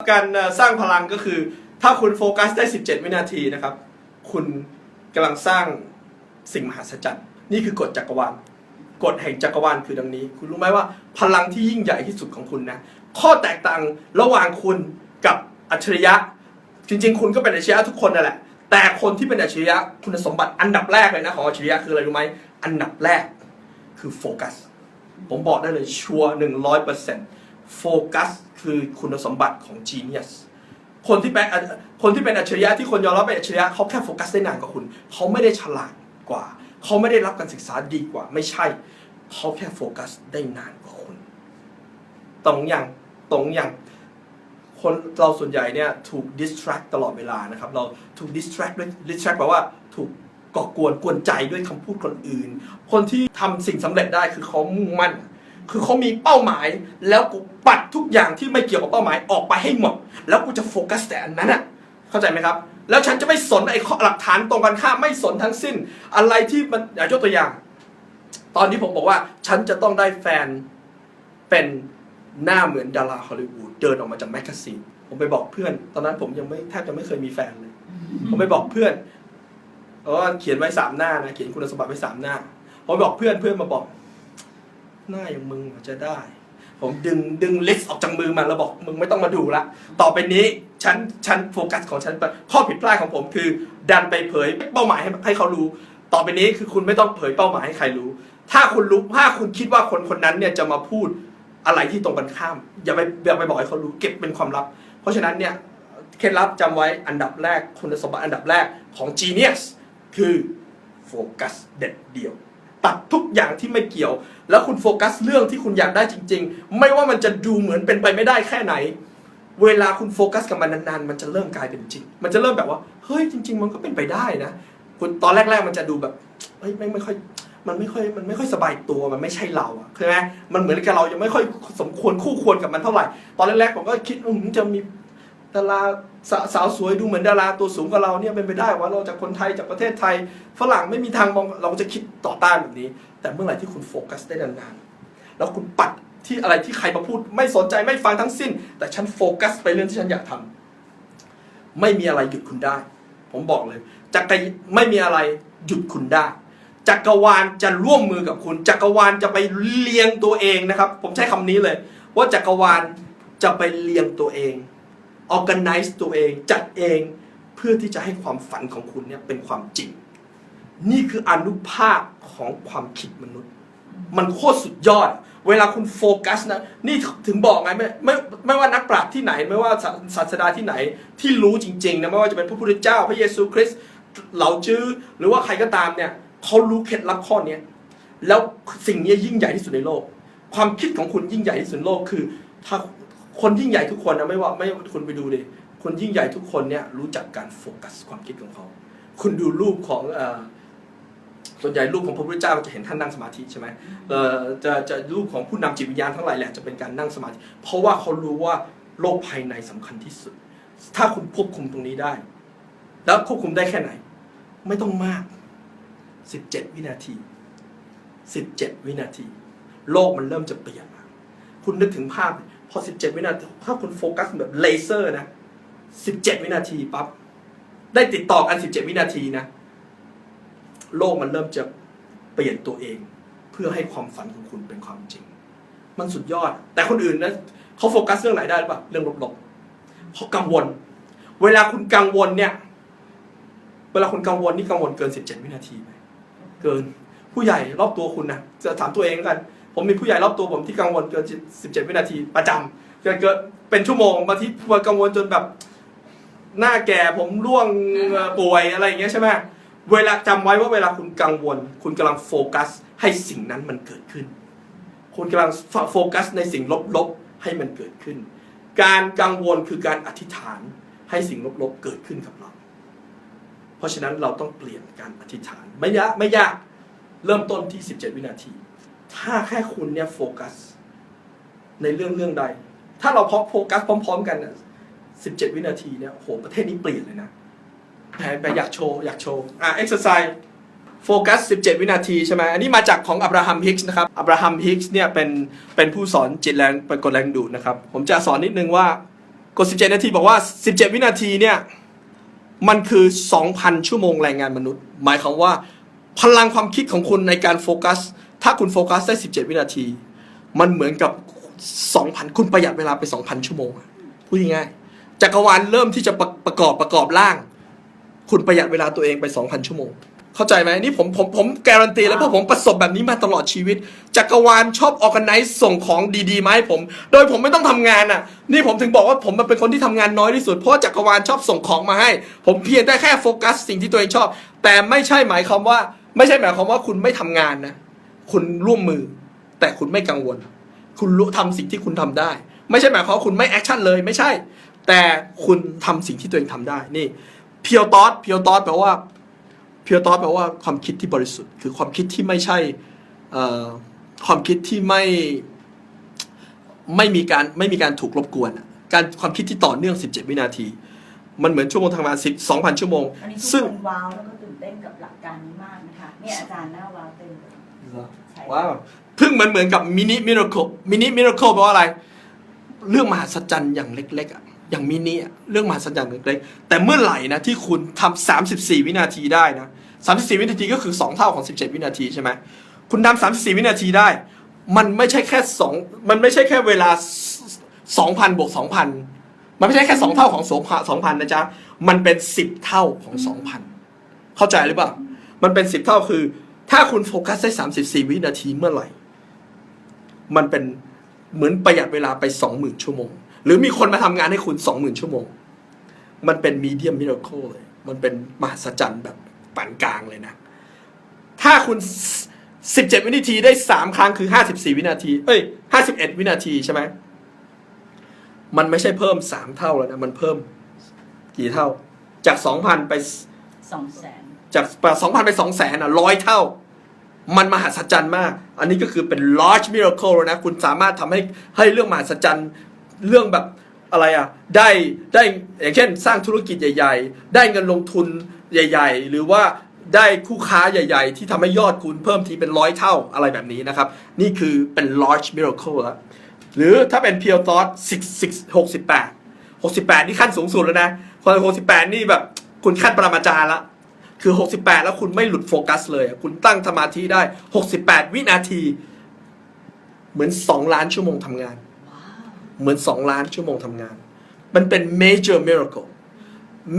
การสร้างพลังก็คือ ถ้าคุณโฟกัสได้ 17 วินาทีนะครับ คุณกำลังสร้างสิ่งมหัศจรรย์นี่คือกฎจักรวาลกฎแห่งจักรวาลคือดังนี้ คุณรู้ไหมว่าพลังที่ยิ่งใหญ่ที่สุดของคุณนะข้อแตกต่างระหว่างคุณกับอัจฉริยะ จริง ๆ คุณก็เป็นอัจฉริยะทุกคนนั่นแหละ แต่คนที่เป็นอัจฉริยะคุณสมบัติอันดับแรกเลยนะของอัจฉริยะคืออะไรรู้ไหมอันดับแรกคือโฟกัสผมบอกได้เลยชัวร์หนึ่งร้อยเปอร์เซ็นต์ โฟกัสคือคุณสมบัติของ genius คนที่เป็นคนที่เป็นอัจฉริยะที่คนยอมรับเป็นอัจฉริยะเขาแค่โฟกัสได้นานกว่าคุณ เขาไม่ได้ฉลาดกว่า เขาไม่ได้รับการศึกษาดีกว่า ไม่ใช่ เขาแค่โฟกัสได้นานกว่าคุณ ตรงอย่างตรงอย่างคนเราส่วนใหญ่เนี่ยถูก distract ตลอดเวลานะครับเราถูก distract ด้วย distract แปลว่าถูกก่อกวนกวนใจด้วยคำพูดคนอื่น คนที่ทำสิ่งสำเร็จได้คือเขามุ่งมั่น คือเขามีเป้าหมาย แล้วกูปัดทุกอย่างที่ไม่เกี่ยวกับเป้าหมายออกไปให้หมด แล้วกูจะโฟกัสแต่อันนั้นอะเข้าใจไหมครับ แล้วฉันจะไม่สนไอ้ข้อหลักฐานตรงกันข้ามไม่สนทั้งสิ้น อะไรที่มันอย่างยกตัวอย่าง ตอนที่ผมบอกว่าฉันจะต้องได้แฟนเป็นหน้าเหมือนดาราฮอลลีวูดเดินออกมาจากแมกกาซีนผมไปบอกเพื่อน ตอนนั้นผมยังไม่แทบจะไม่เคยมีแฟนเลย ผมไปบอกเพื่อนเพราะว่าเขียนไว้สามหน้านะเขียนคุณสมบัติไว้สามหน้าผมบอกเพื่อนเพื่อนมาบอก หน้าอย่างมึงจะได้ ผมดึงดึงลิสต์ออกจากมือมาแล้วบอกมึงไม่ต้องมาดูละ ต่อไปนี้ฉันฉันโฟกัสของฉันข้อผิดพลาดของผมคือ ดันไปเผยเป้าหมายให้ให้เขารู้ ต่อไปนี้คือคุณไม่ต้องเผยเป้าหมายให้ใครรู้ ถ้าคุณรู้ถ้าคุณคิดว่าคนคนนั้นเนี่ยจะมาพูดอะไรที่ตรงกันข้าม อย่าไปอย่าไปบอกให้เขารู้เก็บเป็นความลับ เพราะฉะนั้นเนี่ยเคล็ดลับจำไว้อันดับแรกคุณสมบัติอันดับแรกของ Genius คือโฟกัสเด็ดเดี่ยว ตัดทุกอย่างที่ไม่เกี่ยว แล้วคุณโฟกัสเรื่องที่คุณอยากได้จริง ๆ ไม่ว่ามันจะดูเหมือนเป็นไปไม่ได้แค่ไหน เวลาคุณโฟกัสกับมันนานๆ มันจะเริ่มกลายเป็นจริง มันจะเริ่มแบบว่าเฮ้ยจริง ๆ มันก็เป็นไปได้นะ คุณตอนแรกๆมันจะดูแบบเฮ้ยไม่ไม่ค่อยมันไม่ค่อยมันไม่ค่อยสบายตัวมันไม่ใช่เราอะใช่ไหมมันเหมือนกับเรายังไม่ค่อยสมควรคู่ควรกับมันเท่าไหร่ ตอนแรกๆผมก็คิดอืมจะมี ดาราสาสาวสวยดูเหมือนดาราตัวสูงกว่าเราเนี่ยเป็นไปได้ว่าเราจากคนไทยจากประเทศไทย ฝรั่งไม่มีทางมองเราจะคิดต่อต้านแบบนี้ แต่เมื่อไหร่ที่คุณโฟกัสได้นานๆแล้วคุณปัดที่อะไรที่ใครมาพูด ไม่สนใจไม่ฟังทั้งสิ้น แต่ฉันโฟกัสไปเรื่องที่ฉันอยากทำไม่มีอะไรหยุดคุณได้ ผมบอกเลยจักรยไม่มีอะไรหยุดคุณได้จักรวาลจะร่วมมือกับคุณ จักรวาลจะไปเลียงตัวเองนะครับ ผมใช้คำนี้เลย ว่าจักรวาลจะไปเลียงตัวเอง organize ตัวเองจัดเองเพื่อที่จะให้ความฝันของคุณเนี่ยเป็นความจริง นี่คืออนุภาคของความคิดมนุษย์ มันโคตรสุดยอด เวลาคุณโฟกัสนะนี่ถึงบอกไงไม่ไม่ไม่ว่านักปราชญ์ที่ไหน ไม่ว่าศาสดาที่ไหนที่รู้จริงๆนะไม่ว่าจะเป็นพระพุทธเจ้า พระเยซูคริสต์เหล่าจื้อหรือว่าใครก็ตามเนี่ยเขารู้เคล็ดลับข้อเนี้แล้วสิ่งนี้ยิ่งใหญ่ที่สุดในโลก ความคิดของคุณยิ่งใหญ่ที่สุดในโลกคือถ้า คนยิ่งใหญ่ทุกคนนะไม่ว่าไม่คุณไปดูดิคนยิ่งใหญ่ทุกคนเนี่ยรู้จักการโฟกัสความคิดของเขา คุณดูรูปของส่วนใหญ่รูปของพระพุทธเจ้าจะเห็นท่านนั่งสมาธิใช่ไหมจะจะรูปของผู้นำจิตวิญญาณทั้งหลายแหละจะเป็นการนั่งสมาธิ เพราะว่าเขารู้ว่าโลกภายในสำคัญที่สุด ถ้าคุณควบคุมตรงนี้ได้ แล้วควบคุมได้แค่ไหน ไม่ต้องมาก 17 วินาที 17 วินาที โลกมันเริ่มจะเปลี่ยนคุณนึกถึงภาพ พอ 17 วินาที ถ้าคุณโฟกัสแบบเลเซอร์นะ 17 วินาทีปั๊บ ได้ติดต่อกัน 17 วินาทีนะ โลกมันเริ่มจะเปลี่ยนตัวเอง เพื่อให้ความฝันของคุณเป็นความจริง มันสุดยอด แต่คนอื่นนะเขาโฟกัสเรื่องไหนได้หรือเปล่าเรื่องลบๆเขากังวล เวลาคุณกังวลเนี่ย เวลาคุณกังวลนี่กังวลเกิน 17 วินาทีไหมเกิน ผู้ใหญ่รอบตัวคุณนะจะถามตัวเองกัน ผมมีผู้ใหญ่รอบตัวผมที่กังวลเกิน 17 วินาทีประจำเกินเกินเป็นชั่วโมงบางทีกังวลจนแบบหน้าแก่ผมร่วงป่วยอะไรอย่างเงี้ยใช่ไหมเวลาจำไว้ว่าเวลาคุณกังวล คุณกำลังโฟกัส ให้สิ่งนั้นมันเกิดขึ้น คุณกำลังโฟกัสในสิ่งลบๆให้มันเกิดขึ้น การกังวลคือการอธิษฐานให้สิ่งลบๆเกิดขึ้นกับเรา เพราะฉะนั้นเราต้องเปลี่ยนการอธิษฐาน ไม่ยากไม่ยากเริ่มต้นที่ 17 วินาที ถ้าแค่คุณเนี่ยโฟกัส ในเรื่องเรื่องใด ถ้าเราพอโฟกัสพร้อม ๆ กันน่ะ17วินาทีเนี่ยโหประเทศนี้เปลี่ยนเลยนะแไปอยากโชว์อยากโชว์อะ exercise โฟกัส 17 วินาทีใช่ไหมอันนี้มาจากของอับราฮัมฮิกส์นะครับอับราฮัมฮิกส์เนี่ยเป็นเป็นผู้สอนจิตแรงเป็นกฎแรงดูดนะครับ ผมจะสอนนิดนึงว่ากฎ17 นาทีบอกว่า 17 วินาทีเนี่ยมันคือ 2,000 ชั่วโมงแรงงานมนุษย์ หมายความว่าพลังความคิดของคุณในการโฟกัส ถ้าคุณโฟกัสได้ 17 วินาที มันเหมือนกับ 2,000 คุณประหยัดเวลาไป 2,000 ชั่วโมงอะพูดง่ายๆจักรวาลเริ่มที่จะประประกอบประกอบร่าง คุณประหยัดเวลาตัวเองไป 2,000 ชั่วโมง เข้าใจไหมนี่ผมผมผมการันตีแล้วเพราะผมประสบแบบนี้มาตลอดชีวิต จักรวาลชอบออกกันไนส่งของดีๆมาให้ผม โดยผมไม่ต้องทำงานอะ นี่ผมถึงบอกว่าผมเป็นคนที่ทำงานน้อยที่สุด เพราะว่าจักรวาลชอบส่งของมาให้ ผมเพียงได้แค่โฟกัสสิ่งที่ตัวเองชอบ แต่ไม่ใช่หมายความว่า ไม่ใช่หมายความว่าคุณไม่ทำงานนะ คุณร่วมมือ แต่คุณไม่กังวล คุณรู้ทำสิ่งที่คุณทำได้ ไม่ใช่หมายความว่าคุณไม่แอคชั่นเลยไม่ใช่ แต่คุณทำสิ่งที่ตัวเองทำได้นี่เพียวตอสเพียวตอสแปลว่าเพียวตอสแปลว่าความคิดที่บริสุทธิ์ คือความคิดที่ไม่ใช่เอ่อความคิดที่ไม่ไม่มีการไม่มีการถูกรบกวนอะการความคิดที่ต่อเนื่อง 17 วินาที มันเหมือนชั่วโมงทำงาน10 2,000 ชั่วโมงอันนี้ทุกซึ่งคนว้าวแล้วก็ตื่นเต้นกับหลักการนี้มากนะคะเนี่ยอาจารย์หน้าว้าวเต็มเลยใช่ ว้าวพิ่งเหมือนเหมือนกับมินิมิราเคิลมินิมิราเคิลแปลว่าอะไร เรื่องมหัศจรรย์อย่างเล็กๆอะอย่างมินิอะเรื่องมหัศจรรย์เล็กๆแต่เมื่อไหร่นะที่คุณทำ34 วินาทีได้นะ34 วินาทีก็คือ 2 เท่าของ 17 วินาทีใช่ไหมคุณทำ34 วินาทีได้ มันไม่ใช่แค่สองมันไม่ใช่แค่เวลา 2,000บวก2,000 มันไม่ใช่แค่ 2 เท่าของ2,000นะจ๊ะมันเป็น 10 เท่าของ 2,000 เข้าใจหรือเปล่า มันเป็น 10 เท่าคือ ถ้าคุณโฟกัสได้ 34 วินาทีเมื่อไหร่ มันเป็นเหมือนประหยัดเวลาไป 20,000 ชั่วโมง หรือมีคนมาทำงานให้คุณ 20,000 ชั่วโมง มันเป็นมีเดียมมิราเคิลเลย มันเป็นมหัศจรรย์แบบปานกลางเลยนะ ถ้าคุณ 17 วินาทีได้ 3 ครั้งคือ 54 วินาที เอ้ย 51 วินาทีใช่ไหม มันไม่ใช่เพิ่ม 3 เท่าแล้วนะ มันเพิ่มกี่เท่า จาก 2,000 ไปสองแสน จากสองพันไปสองแสนอะร้อยเท่า มันมหัศจรรย์มาก อันนี้ก็คือเป็น large miracle แล้วนะ คุณสามารถทำให้ให้เรื่องมหัศจรรย์เรื่องแบบอะไรอะได้ได้อย่างเช่น สร้างธุรกิจใหญ่ ๆ ได้เงินลงทุนใหญ่ ๆ หรือว่าได้คู่ค้าใหญ่ ๆ ที่ทำให้ยอดคุณเพิ่มทีเป็นร้อยเท่าอะไรแบบนี้นะครับ นี่คือเป็น large miracle แล้วหรือถ้าเป็น pure thought 6 68 68 นี่ขั้นสูงสุดแล้วนะพอ68 นี่แบบคุณขั้นปรมาจารย์ละ คือ 68 แล้วคุณไม่หลุดโฟกัสเลยอะคุณตั้งสมาธิได้ 68 วินาที เหมือน 2 ล้านชั่วโมงทำงานว้าวเหมือน 2 ล้านชั่วโมงทำงาน มันเป็น major miracle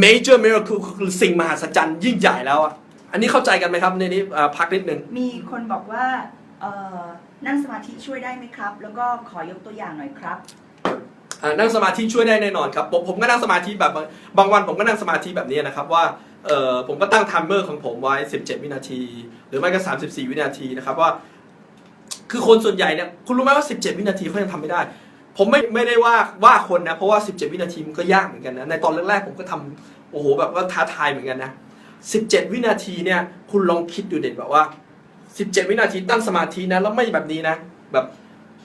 major miracle คือสิ่งมหัศจรรย์ยิ่งใหญ่แล้วอะอันนี้เข้าใจกันไหมครับในนี้อ่าพักนิดนึง มีคนบอกว่าเอ่อนั่งสมาธิช่วยได้ไหมครับ แล้วก็ขอยกตัวอย่างหน่อยครับอ่านั่งสมาธิช่วยได้แน่นอนครับ ผมผมก็นั่งสมาธิแบบบางบางวันผมก็นั่งสมาธิแบบนี้นะครับว่า เออผมก็ตั้งไทม์เมอร์ของผมไว้ 17 วินาที หรือไม่ก็ 34 วินาทีนะครับว่า คือคนส่วนใหญ่เนี่ยคุณรู้ไหมว่า 17 วินาทีเขายังทำไม่ได้ ผมไม่ไม่ได้ว่าว่าคนนะเพราะว่า 17 วินาทีมันก็ยากเหมือนกันนะในตอนแรกๆผมก็ทำโอ้โหแบบว่าท้าทายเหมือนกันนะ 17 วินาทีเนี่ยคุณลองคิดดูเด็ดแบบว่า 17 วินาทีตั้งสมาธินะแล้วไม่แบบนี้นะ แบบ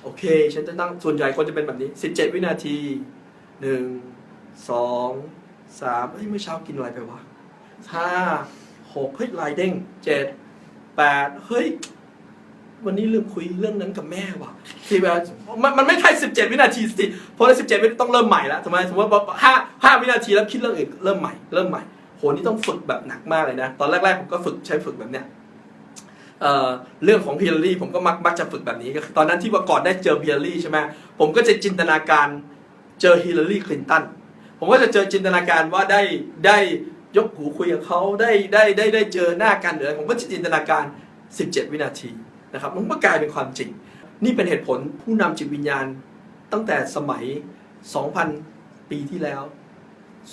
โอเค ฉันจะตั้งส่วนใหญ่คนจะเป็นแบบนี้ 17 วินาทีหนึ่งสองสามเฮ้ยเมื่อเช้ากินอะไรไปวะ ห้าหกเฮ้ยลายเด้งเจ็ดแปดเฮ้ย วันนี้ลืมคุยเรื่องนั้นกับแม่ว่ะสิแบบมันมันไม่ใช่17วินาทีสิเพราะใน17วินาทีต้องเริ่มใหม่แล้วทำไมสมมติว่าห้าห้าวินาทีแล้วคิดเรื่องอื่นเริ่มใหม่เริ่มใหม่โหนี่ต้องฝึกแบบหนักมากเลยนะ ตอนแรกๆผมก็ฝึกใช้ฝึกแบบเนี้ยเอ่อเรื่องของฮิลลารีผมก็มักมักจะฝึกแบบนี้ก็คือตอนนั้นที่ว่าก่อนได้เจอฮิลลารีใช่ไหมผมก็จะจินตนาการเจอฮิลลารีคลินตันผมก็จะเจอจินตนาการว่าได้ได้ ยกหูคุยกับเขาได้ได้ได้ได้เจอหน้ากันหรืออะไรผมก็จินตนาการ 17 วินาทีนะครับมันก็กลายเป็นความจริง นี่เป็นเหตุผลผู้นำจิตวิญญาณตั้งแต่สมัย 2,000 ปีที่แล้ว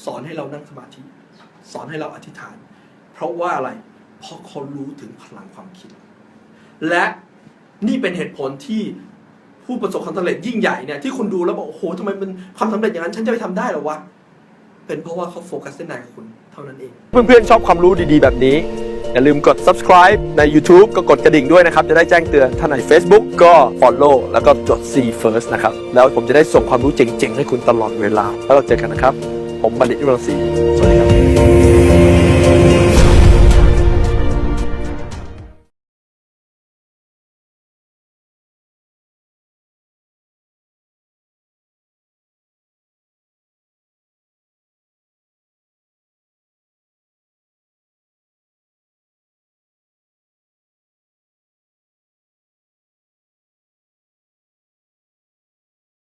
สอนให้เรานั่งสมาธิ สอนให้เราอธิษฐาน เพราะว่าอะไร เพราะเขารู้ถึงพลังความคิด และนี่เป็นเหตุผลที่ผู้ประสบความสำเร็จยิ่งใหญ่เนี่ยที่คุณดูแล้วบอกโอ้โหทำไมมันความสำเร็จอย่างนั้นฉันจะไปทำได้หรอวะ เป็นเพราะว่าเขาโฟกัสในนคุณเท่านั้นเอง เพื่อนๆชอบความรู้ดีๆ แบบนี้ อย่าลืมกด subscribe ใน YouTube ก็กดกระดิ่งด้วยนะครับ จะได้แจ้งเตือนถ้าใน Facebook ก็ follow แล้วก็จด see first นะครับ แล้วผมจะได้ส่งความรู้เจ๋งๆ ให้คุณตลอดเวลา แล้วเราเจอกันนะครับ ผมบัณฑิตยุรังศรีสวัสดีครับ